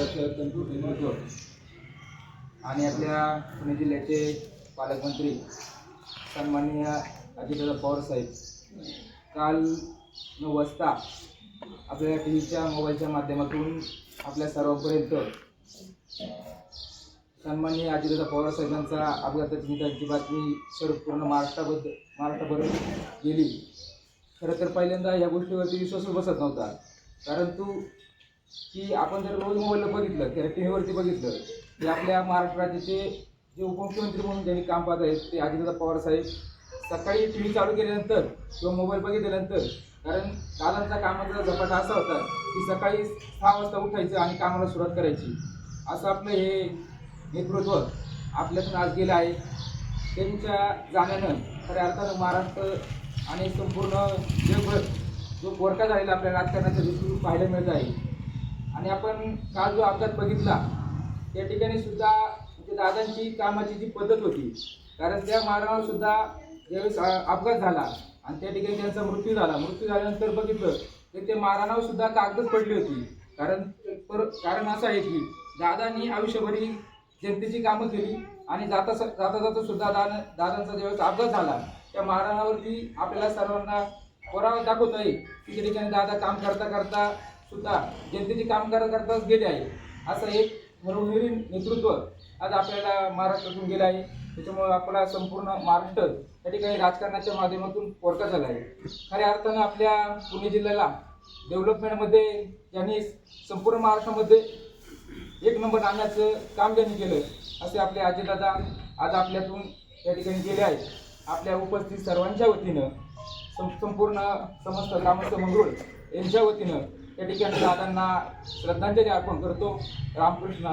तसं तंतू नेतृत्व आणि आपल्या पुणे जिल्ह्याचे पालकमंत्री सन्माननीय अजितदादा पवार साहेब काल नऊ वाजता आपल्या टी व्हीच्या मोबाईलच्या माध्यमातून आपल्या सर्वांपर्यंत सन्माननीय अजितदादा पवार साहेबांचा अपघाताची निधनाची बातमी सर्व पूर्ण महाराष्ट्राबद्दल महाराष्ट्राभर गेली. खरं तर पहिल्यांदा या गोष्टीवरती विश्वास बसत नव्हता. परंतु की आपण जर रोज मोबाईलला बघितलं किंवा टी व्हीवरती बघितलं की आपल्या महाराष्ट्र राज्याचे जे उपमुख्यमंत्री म्हणून ज्यांनी काम पाहत आहेत ते अजितदादा पवार साहेब सकाळी टी व्ही चालू केल्यानंतर किंवा मोबाईल बघितल्यानंतर कारण दादांचा कामाचा झपाटा असा होता की सकाळी सहा वाजता उठायचं आणि कामाला सुरुवात करायची. असं आपलं हे नेतृत्व आपल्यातून आज गेलं आहे. त्यांच्या जाण्यानं खऱ्या अर्थानं महाराष्ट्र आणि संपूर्ण जगभर जो पोरका झालेला आपल्या राजकारणाच्या दृष्टीतून पाहायला मिळत आहे. आणि आपण काल जो अपघात बघितला त्या ठिकाणी सुद्धा म्हणजे दादांची कामाची जी पद्धत होती कारण त्या मारणावर सुद्धा ज्यावेळेस अपघात झाला आणि त्या ठिकाणी त्यांचा मृत्यू झाला मृत्यू झाल्यानंतर बघितलं तर ते मारणावर सुद्धा कागदच पडली होती. कारण पर कारण असं आहे की दादांनी आयुष्यभरी जनतेची कामं केली आणि जाता जाता जाता सुद्धा दादा दादांचा ज्यावेळेस अपघात झाला त्या मारणावरती आपल्याला सर्वांना पुरावा दाखवत आहे की त्या ठिकाणी दादा काम करता करता सुद्धा जनतेची काम करताच गेले आहे. असं एक घरोघरी नेतृत्व आज आपल्याला महाराष्ट्रातून गेलं आहे. त्याच्यामुळे आपला संपूर्ण महाराष्ट्र त्या ठिकाणी राजकारणाच्या माध्यमातून पोरका झाला आहे. खऱ्या अर्थानं आपल्या पुणे जिल्ह्याला डेव्हलपमेंटमध्ये ज्यांनी संपूर्ण महाराष्ट्रामध्ये एक नंबर आणण्याचं काम त्यांनी केलं असे आपले आजीदादा आज आपल्यातून त्या ठिकाणी गेले आहेत. आपल्या उपस्थित सर्वांच्या वतीनं संपूर्ण समस्त ग्रामस्थ मंगरुळ यांच्या वतीनं त्या ठिकाणी दादांना श्रद्धांजली अर्पण करतो रामकृष्ण